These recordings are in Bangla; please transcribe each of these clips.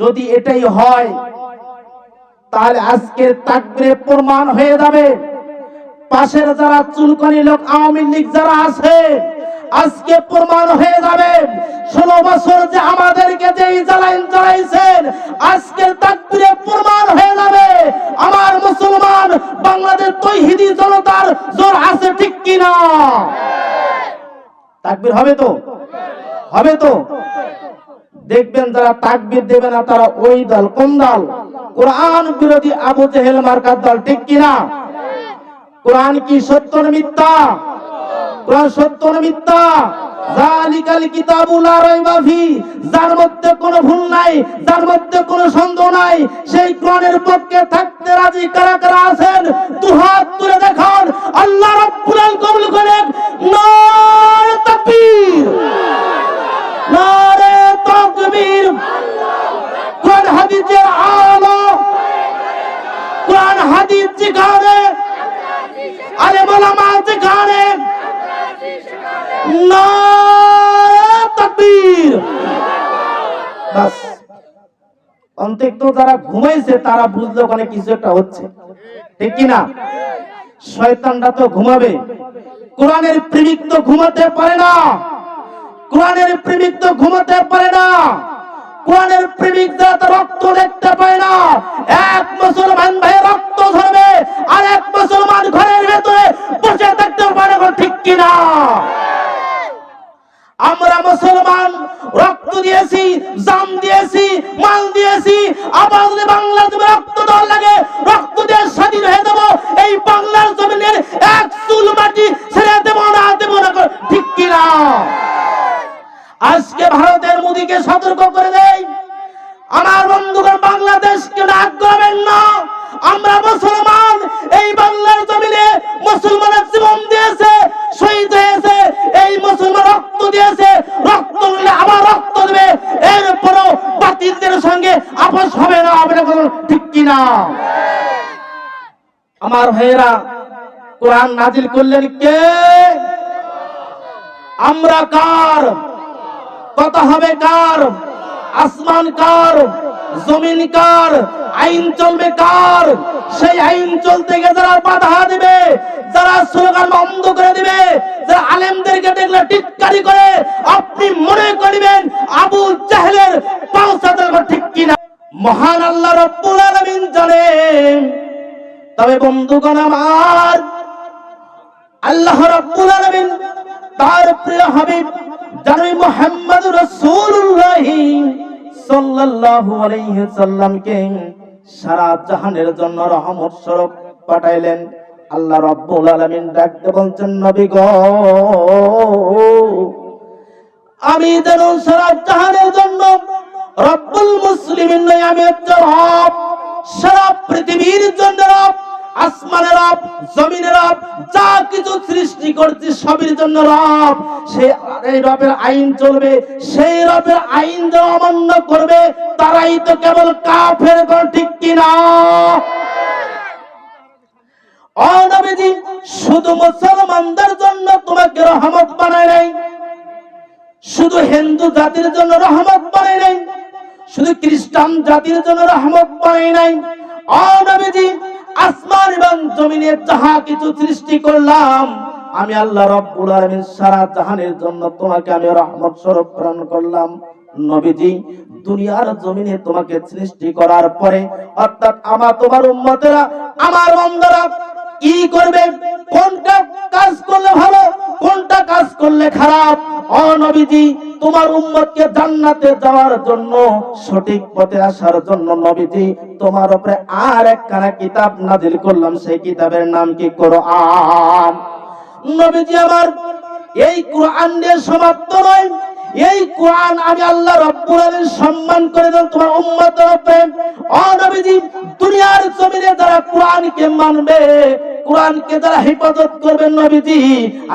যদি এটাই হয়, তাহলে আজকের তাকবিরে প্রমাণ হয়ে যাবে। পাশের যারা চুলকানি লোক, আওয়ামী লীগ যারা আছে, আজকে প্রমাণ হয়ে যাবে। ষোলো বছর যে আমাদেরকে যে জ্বালাইন জ্বালাইছেন, আজকের তাকবিরে প্রমাণ হয়ে যাবে। আমার মুসলমান বাংলাদেশ তৈহিদি জনতার জোর আছে ঠিক কিনা? তাকবির হবে তো? হবে তো? দেখবেন যারা তাকবির দেবে না, তারা ওই দল। কোন দল? কোরআন বিরোধী আবু জেহেল মার্কার দল, ঠিক কিনা? কোরআন কি সত্য মিথ্যা? কোরআন সত্য মিথ্যা? যার মধ্যে কোনো ভুল নাই, যার মধ্যে কোনো সন্দেহ নাই, সেই কোরআনের পক্ষে থাকতে রাজি কারা কারা আছেন? দুহাত তুলে দেখান। আল্লাহ কবুল করেন তাকবীর নারে তাকবীর কোরআন হাদিসের আলো কোরআন হাদিস যেখানে আরে মোলামা যেখানে নারে তাকবীর বাস অন্তত যারা ঘুমাইছে, তারা বুঝলো ওখানে কিছু একটা হচ্ছে। ঠিক কি না শয়তানরা তো ঘুমাবে। কোরআনের প্রেমিক তো ঘুমাতে পারে না। কোরআনের প্রেমিক তো ঘুমাতে পারে না। কোরআনের প্রেমিক রক্ত দেখতে পায় না, এক মুসলমান ভাই রক্ত ধরবে আর এক মুসলমান ঘরের ভেতরে বসে থাকতে পারে ঠিক কিনা? আমরা মুসলমান, রক্ত দিয়েছি জান দিয়েছি, মাল দিয়েছি, আবার বাংলার জমি রক্ত দেওয়ার লাগে, রক্ত দিয়ে স্বাধীন হয়ে দেবো এই বাংলার জমিনের এক চুল মাটি ছেড়ে দেবো না দেবো না ঠিক কিনা? আজকে ভারতের মোদীকে সতর্ক করে দেয় আমার বন্ধুগণ, বাংলাদেশকে ডাক করবেন না। আমরা মুসলমান, এই বাংলার জমিনে মুসলমানের জীবন দিয়েছে, শহীদ হয়েছে, এই মুসলমান রক্ত দিয়েছে, রক্ত নিলে আবার রক্ত দেবে, এরপরও বাতিলদের সঙ্গে আপোষ হবে না না কোনো, ঠিক কিনা? আমার ভাইয়েরা, কোরআন নাজিল করলেন কে? আমরা কার? কথা হবে কার? আসমান কার? জমিন কার, আইন চলবে কার। সেই আইন চলতে গিয়ে যারা বাধা দেবে, যারা স্লোগান বন্ধ করে দিবে, যারা আলেমদেরকে দেখলে টিটকারি করে, আপনি মনে করিবেন আবু জাহেলের পাঁচাতে ঠিক কিনা? মহান আল্লাহ রব্বুল আলামিন জানেন। তবে বন্ধুগণ আমার, আল্লাহ রাব্বুল আলামিন তার প্রিয় হাবিব জানাই মুহাম্মদ রাসূলুল্লাহ। সাল্লাল্লাহু সাল্লামকে সারা জাহানের জন্য রহমত স্বরূপ পাঠাইলেন। আল্লাহ রাব্বুল আলামিন ডাকতে বলছেন, নবী গো, আমি যেন সারা জাহানের জন্য রব্বুল মুসলিমিন নই আমি রব। সারা পৃথিবীর জন্য আসমানের রব, জমিনের রব, যা কিছু সৃষ্টি করছি সবের জন্য রব। সে এই রবের আইন চলবে, সেই রবের আইন যারা অমান্য করবে, তারাই তো কেবল কাফের গণ, ঠিক কিনা? অনবীজি শুধু মুসলমানদের জন্য তোমাকে রহমত বানায় নাই। শুধু হিন্দু জাতির জন্য রহমত বানাই নাই। শুধু খ্রিস্টান জাতির জন্য রহমত বানাই নাই। অনবীজি আসমান এবং জমিনের যাহা কিছু সৃষ্টি করলাম, আমি আল্লাহ রব্বুল আলামিন সারা জাহানের জন্য তোমাকে আমি রহমত স্বরূপ প্রাণ করলাম। নবীজি, দুনিয়ার জমিনে তোমাকে সৃষ্টি করার পরে, অর্থাৎ আমার তোমার উম্মতেরা, আমার বান্দারা কি করবে, কোনটা কাজ করলে ভালো, কোনটা কাজ করলে খারাপ? ও নবীজি, তোমার উম্মতকে জান্নাতে যাওয়ার জন্য, সঠিক পথে আসার জন্য নবীজি, তোমার উপরে আর একখানা কিতাব নাজিল করলাম, সেই কিতাবের নাম কি? কোরআন। নবীজি আমার, এই কোরআন দিয়ে সমাপ্ত নয়, এই কোরআন আমি আল্লাহ রব্বুল আলামিন সম্মান করে দেন তোমার উম্মতের উপরে। ও নবীজি, দুনিয়ার জমিনে যারা কোরআনকে মানবে কোরআনকে যারা হেফাজত করবেন নবীজি,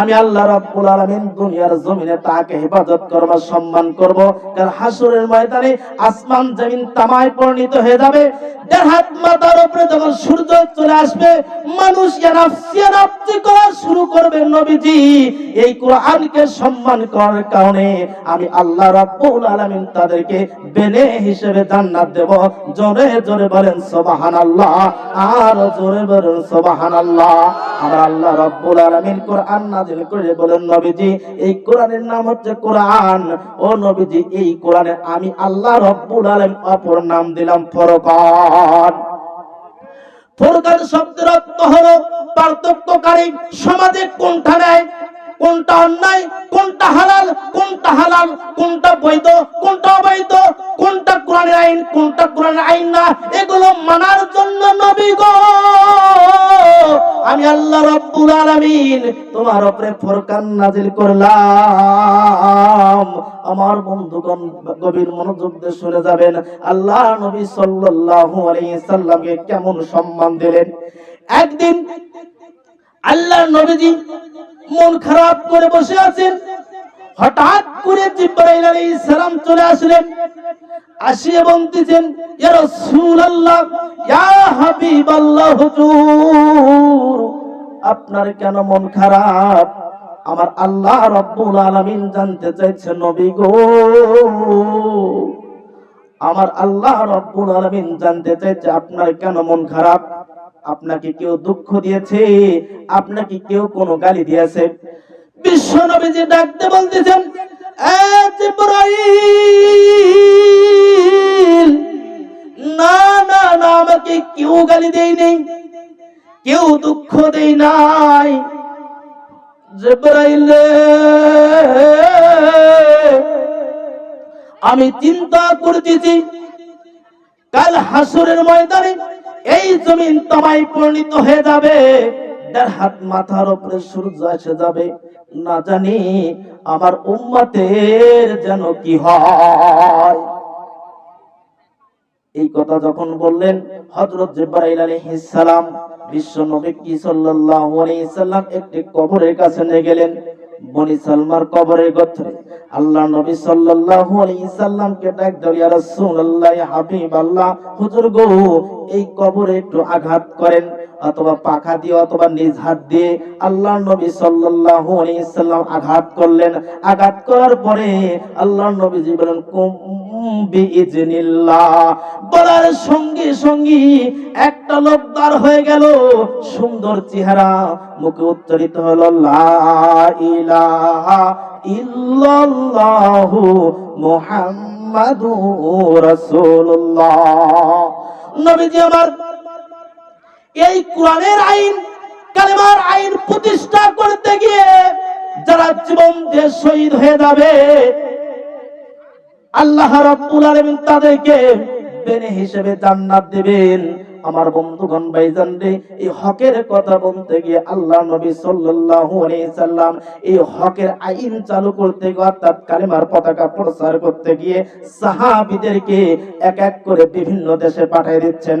আমি আল্লাহ রাব্বুল আলামিন দুনিয়ার জমিনে তাকে হেফাজত করব সম্মান করব। কারণ হাসরের ময়দানে আসমান, জমিন তামায় পরিণত হয়ে যাবে। দেড় হাত মাথার উপরে যখন সূর্য চলে আসবে, মানুষ ইয়ানাফসি করা শুরু করবে নবীজি। এই কোরআনকে সম্মান করার কারণে আমি আল্লাহ রাব্বুল আলামিন তাদেরকে বেনে হিসেবে জান্নাত দেব। জোরে জোরে বলেন, সুবহানাল্লাহ। আর জোরে বলেন, সুবহানাল্লাহ। আমার আল্লাহ রব্বুল আলামিন কোরআন করে বলেন, নবীজি, এই কোরআনের নাম হচ্ছে কোরআন। ও নবীজি, এই কোরআনে আমি আল্লাহ রব্বুল আলামিন অপর নাম দিলাম ফরকান। ফরকান শব্দের অর্থ হলো পার্থক্যকারী, সমাজে কোনটা নেয়? কোনটা অন্যায়, কোনটা হালাল কোনটা হালাল কোনটা বৈধ, কোনটা অবৈধ, কোনটা কোরআনের আইন, কোনটা কোরআনের আইন না, এগুলো মানার জন্য নবী গো। আমি আল্লাহ রাব্বুল আলামিন তোমার উপরে ফোরকান নাজিল করলাম। আমার বন্ধুগণ গভীর মনোযোগ দিয়ে শুনে যাবেন, আল্লাহ নবী সাল্লাল্লাহু আলাইহি সাল্লামকে কেমন সম্মান দিলেন। একদিন আল্লাহ নবীজি মন খারাপ করে বসে আছেন। হঠাৎ করে জিব্রাইল আলাইহিস সালাম চলে আসলেন। আসিয়ে বলতেছেন, ইয়া রাসূলুল্লাহ, ইয়া হাবিবাল্লাহ, হুজুর, আপনার কেন মন খারাপ? আমার আল্লাহ রাব্বুল আলামিন জানতে চাইছে নবী গো। আমার আল্লাহ রাব্বুল আলামিন জানতে চাইছে আপনার কেন মন খারাপ? আপনাকে কেউ দুঃখ দিয়েছে, আপনাকে কেউ কোনো গালি দিয়েছে। বিশ্ব নবীজি ডাকতে বলতেছেন না না না, আমাকে কেউ গালি দেই নেই, কেউ দুঃখ দেই নাই। আমি চিন্তা করতেছি, কাল হাসুরের ময়দানে এই জমিন তোমায় পরিণত হয়ে যাবে। দেড় হাত মাথার উপরে সূর্য এসে যাবে। না জানি আমার উম্মতের যেন কি হয়। এই কথা যখন বললেন, হযরত জিবরাইল আলাইহিস সালাম, বিশ্ব নবী কি সাল্লাল্লাহু আলাইহি সাল্লাম একটি কবরের কাছে নিয়ে গেলেন। বনি সালমার কবরে গোত্রে আল্লাহ নবী সাল্লাল্লাহু আলাইহি সাল্লামকে ডাক দাও ইয়া রাসূলুল্লাহ হাবিবাল্লাহ হুজুর গো, এই কবরে একটু আঘাত করেন। অথবা পাখা দিয়ে অথবা নিজ হাত দিয়ে আল্লাহ নবী সাল্লাল্লাহু আলাইহি সাল্লাম আঘাত করলেন। আঘাত করার পরে আল্লাহ নবীজি বলেন, কুম বিইজনিল্লাহ। বলার সঙ্গে সঙ্গে একটা হয়ে গেল, সুন্দর চেহারা, মুখে উচ্চারিত হলো, লা ইলাহা ইল্লাল্লাহু মুহাম্মাদুর রাসূলুল্লাহ। নবীজি আমার এই কোরআনের আইন, কালেমার আইন প্রতিষ্ঠা করতে গিয়ে যারা জীবন দিয়ে শহীদ হয়ে যাবে, আল্লাহ রাব্বুল আলামিন তাদেরকে বেনে হিসেবে জান্নাত দিবেন। আমার বন্ধুগণ, ভাইজান রে, এই হকের কথা বলতে গিয়ে আল্লাহ নবী সাল্লাল্লাহু আলাইহি সাল্লাম এই হকের আইন চালু করতে গিয়ে, অর্থাৎ কালেমার পতাকা প্রচার করতে গিয়ে সাহাবীদেরকে এক এক করে বিভিন্ন দেশে পাঠিয়ে দিচ্ছেন।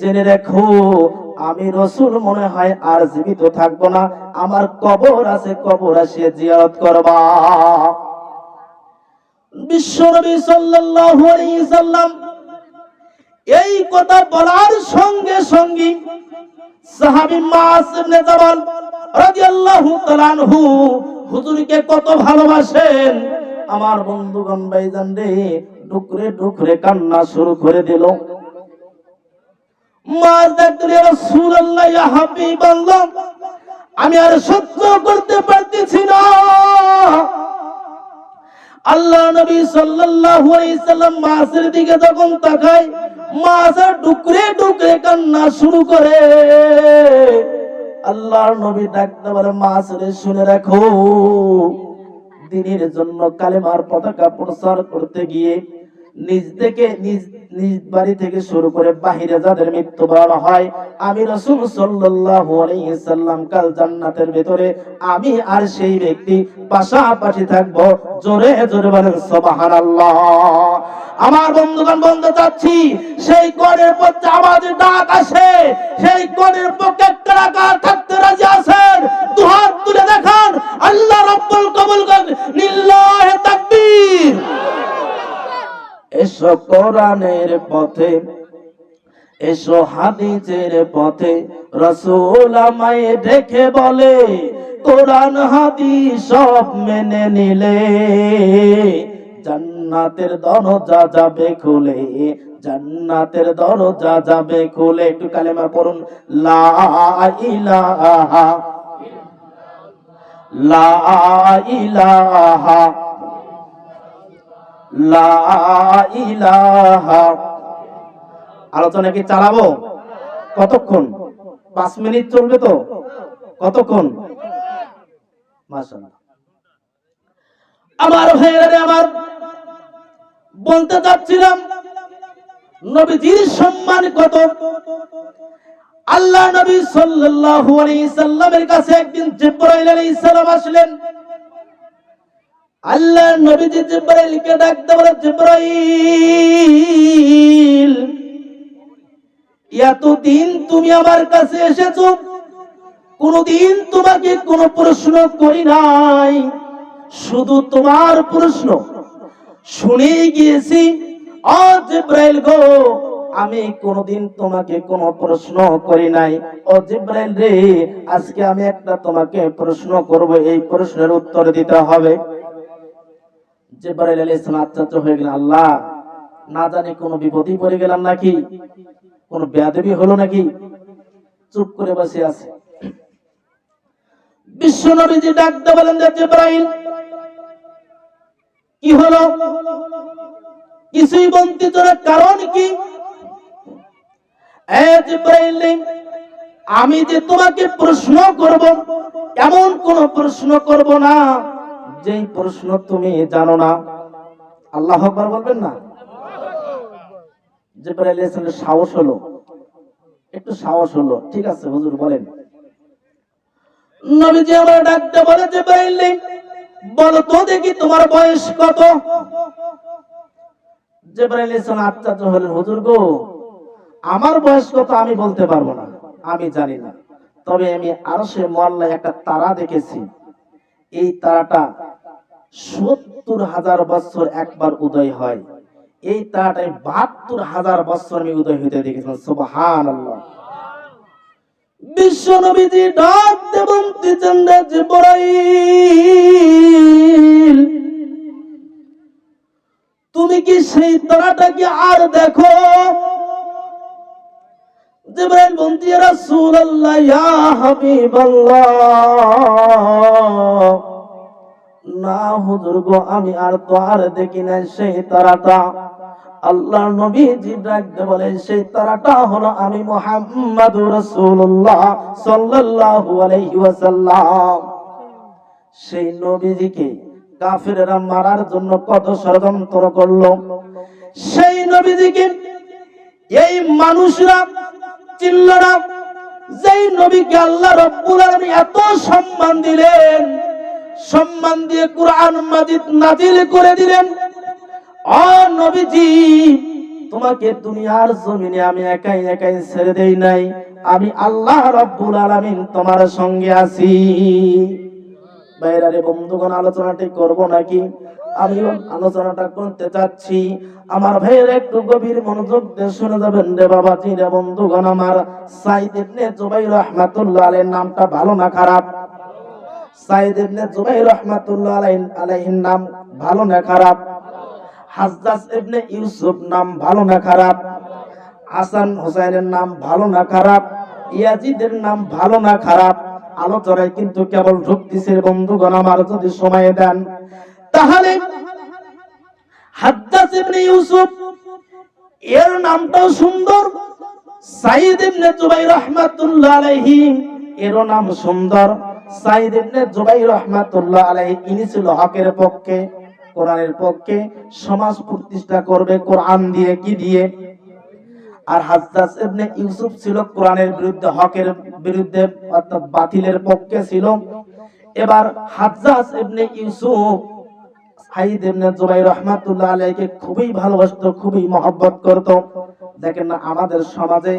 জেনে রাখো আমি রসুল মনে হয় আর জীবিত থাকব না। আমার কবর আছে, কবর আসিয়ে জিয়ারত করবা। বিশ্বনবী সাল্লাম এই কথা বলার সঙ্গে সঙ্গে সাহাবী মাস ইবনে জাবাল হুজুরকে কত ভালোবাসেন। আমার বন্ধুগণ ভাইজান রে, ডুকরে ডুকরে কান্না শুরু করে দিল। মাস দেখতে রাসূলুল্লাহ, ইয়া হাবিবাল্লাহ, আমি আর সহ্য করতে পারতেছি না। আল্লাহ নবী সাল্লাল্লাহু আলাইহি সাল্লাম মাছের দিকে যখন তাকায়, মাছের ডুকরে ডুকরে কান্না শুরু করে। আল্লাহর নবী ডাকতে বলে মাছের শুনে রাখো। দিনের জন্য কালেমার পতাকা প্রচার করতে গিয়ে নিজ থেকে, নিজ নিজ বাড়ি থেকে শুরু করে বাহিরে যাদের মৃত্যুবরণ হয়, আমি রসুল সাল্লাম কাল জান্নাতের ভেতরে, আমি আর সেই ব্যক্তি পাশাপাশি থাকব, জোরে জোরে বলেন, সুবহানাল্লাহ। আমার বন্ধুগণ, বন্ধু চাচ্ছি, সেই কোণের পক্ষে আমাদের ডাক আসে, সেই কোণের পক্ষে কারাগার থাকতে রাজি আছেন, দুহাত তুলে দেখান, আল্লাহ রব্বুল কবুল করেন লিল্লাহি তাকবীর। এসো কোরআনের পথে, এসো হাদিসের পথে। রসুল আমায় দেখে বলে, কোরআন হাদিস সব মেনে নিলে। জান্নাতের দরজা যাবে খুলে, জান্নাতের দরজা যাবে খুলে। একটু কালেমা পড়ুন, লা ইলাহা লা ইলাহা আলোচনা কি চালাবো? কতক্ষণ? পাঁচ মিনিট চলবে তো? কতক্ষণ? আমার ভাইয়েরা, আমার বলতে চাচ্ছিলাম, নবীজির সম্মান কত? আল্লাহ নবী সাল্লাল্লাহু আলাইহি সাল্লামের কাছে একদিন জিবরাইল আলাইহিস সালাম আসলেন। আল্লাহ নবীজি জিব্রাইলকে ডাকতে বলে, জিব্রাইল, এতদিন তুমি আমার কাছে এসেছ, কোনদিন তোমাকে কোনো প্রশ্ন করি নাই। শুধু তোমার প্রশ্ন শুনে গিয়েছি আজ জিব্রাইল গো, আমি কোনদিন তোমাকে কোনো প্রশ্ন করি নাই। ও জিব্রাইল রে, আজকে আমি একটা তোমাকে প্রশ্ন করব, এই প্রশ্নের উত্তর দিতে হবে। আলাইহিস সালাম আশ্চর্য হয়ে গেলেন, আল্লাহ। না জানি কোনো পড়ে গেলাম নাকি? কোন হলো নাকি? চুপ করে বসে আছে। বিশ্ব যে জিব্রাইল, কি হলো? কিছুই না, কারণ কি? আমি যে তোমাকে প্রশ্ন করব, এমন কোন প্রশ্ন করব না। যেই প্রশ্ন তুমি জানো না, আল্লাহ আকবার বলবেন না? জিব্রাইল ইসলামের সাহস হলো। একটু সাহস হলো। ঠিক আছে, হুজুর বলেন। নবীজি আমার ডাকতে বলে, জিব্রাইল, বলো তো দেখি তোমার বয়স কত? জিব্রাইল ইসলাম আশ্চর্য হলেন, হুজুর গো, আমার বয়স কত আমি বলতে পারব না, আমি জানি না। তবে আমি আরও সে একটা তারা দেখেছি। এই তারাটা সত্তর হাজার বছর একবার উদয় হয়। এই তারাটাই বাহাত্তর হাজার বছর আমি উদয় হইতে দেখেছিলাম। সুবহান তুমি কি সেই তারাটাকে আর দেখো? জিবরাইল ইয়া রাসূলুল্লাহ, ইয়া না, হুজুর গো, আমি আর তো আর দেখি না সেই তারাটা। আল্লাহ নবীজি ডাকতে বলে, সেই তারাটা হলো আমি মুহাম্মাদুর রাসূলুল্লাহ সাল্লাল্লাহু আলাইহি সেই নবীজিকে মারার জন্য কত ষড়যন্ত্র করল। সেই নবীজিকে এই মানুষরা, চিল্লরা, যেই নবীকে আল্লাহ রব্বুল আলামিন এত সম্মান দিলেন সম্মান দিয়ে কোরআন মাজিদ নাজিল করে দিলেন। নবীজি, তোমাকে দুনিয়ার জমিনে আমি একাই একাই ছেড়ে দেই নাই। আমি আল্লাহ রব্বুল আলামিন তোমার সঙ্গে আছি। বাইরে বন্ধুগণ, আলোচনাটি করব নাকি? আমি আলোচনাটা করতে চাচ্ছি। আমার ভাইয়ের একটু গভীর মনোযোগ দিয়ে শুনে যাবেন রে বাবা রে বন্ধুগণ, আমার সাইদ ইবনে জুবাইর রাহমাতুল্লাহ আলাইহির নামটা ভালো না খারাপ? সাইদ ইবনে জুবাইর রাহমাতুল্লাহ নাম ভালো না খারাপ? হাজদাস ইবনে ইউসুফ নাম ভালো না খারাপ? হাসান নাম ভালো না খারাপ? ইয়াজিদের নাম ভালো না খারাপ? আলোচনায় কিন্তু কেবল ঢুকতেছে বন্ধুগণ, আমার যদি সময় দেন। তাহলে ইবনে ইউসুফ, এর নামটাও সুন্দর। সাইদ ইবনে জুবাইর রাহমাতুল্লাহ আলাইহি, এরও নাম সুন্দর। সাইদ ইবনে আলাইহি, ইনি ছিল হকের পক্ষে, কোরআনের পক্ষে সমাজ প্রতিষ্ঠা করবে, কোরআন দিয়ে কি দিয়ে? আর হাজ্জাজ ইবনে ইউসুফ ছিল কোরআনের বিরুদ্ধে, হকের বিরুদ্ধে, অর্থাৎ বাতিলের পক্ষে ছিল। এবার হাজ্জাজ ইবনে ইউসুফ সাইদ ইবনে জুবাইর রহমাতুল্লাহ আলাইহিকে খুবই ভালোবাসতো, খুবই মহব্বত করত। দেখেন না, আমাদের সমাজে